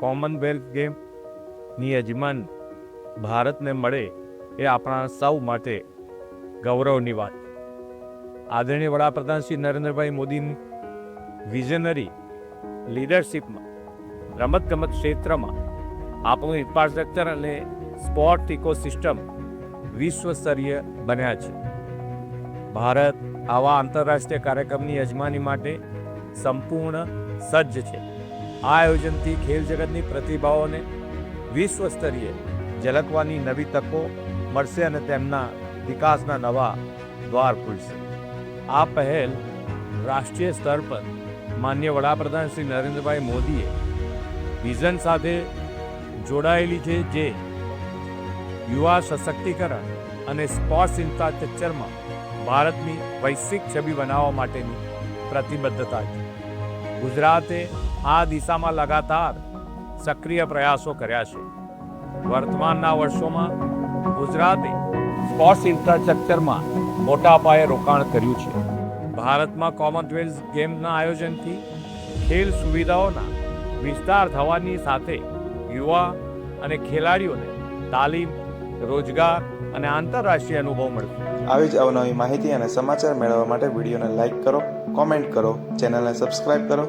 Commonwealth ગેમની યજમાન ભારતને મળે એ આપણા સૌ માટે ગૌરવની વાત. આદરણીય વડાપ્રધાન શ્રી નરેન્દ્રભાઈ મોદીની વિઝનરી લીડરશિપમાં રમતગમત ક્ષેત્રમાં, આપણું ઇન્ફ્રાસ્ટ્રક્ચર અને સ્પોર્ટ ઇકોસિસ્ટમ વિશ્વસ્તરીય બન્યા છે. ભારત આવા આંતરરાષ્ટ્રીય કાર્યક્રમની યજમાની માટે સંપૂર્ણ સજ્જ છે. આ આયોજનથી ખેલ જગતની પ્રતિભાઓને વિશ્વ સ્તરીય ઝલકવાની નવી તકો મળશે અને તેમના વિકાસના નવા દ્વાર ખુલશે. આ પહેલ રાષ્ટ્રીય સ્તર પર માન્ય વડાપ્રધાન શ્રી નરેન્દ્રભાઈ મોદીએ વિઝન સાથે જોડાયેલી છે જે યુવા સશક્તિકરણ અને સ્પોર્ટ્સ ઇન્ફ્રાસ્ટ્રક્ચરમાં ભારતની વૈશ્વિક છબી બનાવવા માટેની પ્રતિબદ્ધતા છે. ગુજરાતે આ દિશામાં લગાતાર સક્રિય પ્રયાસો કર્યા છે. વર્તમાનના વર્ષોમાં ગુજરાતે સ્પોર્ટ્સ ઇન્ફ્રાસ્ટ્રક્ચરમાં મોટા પાયે રોકાણ કર્યું છે. ભારતમાં કોમનવેલ્થ ગેમ્સના આયોજનથી ખેલ સુવિધાઓના વિસ્તાર થવાની સાથે યુવા અને ખેલાડીઓને તાલીમ, રોજગાર અને આંતરરાષ્ટ્રીય અનુભવ મળશે આવી જ અવનવી માહિતી અને સમાચાર મેળવવા માટે વિડીયોને લાઇક કરો, કોમેન્ટ કરો, ચેનલને સબસ્ક્રાઇબ કરો.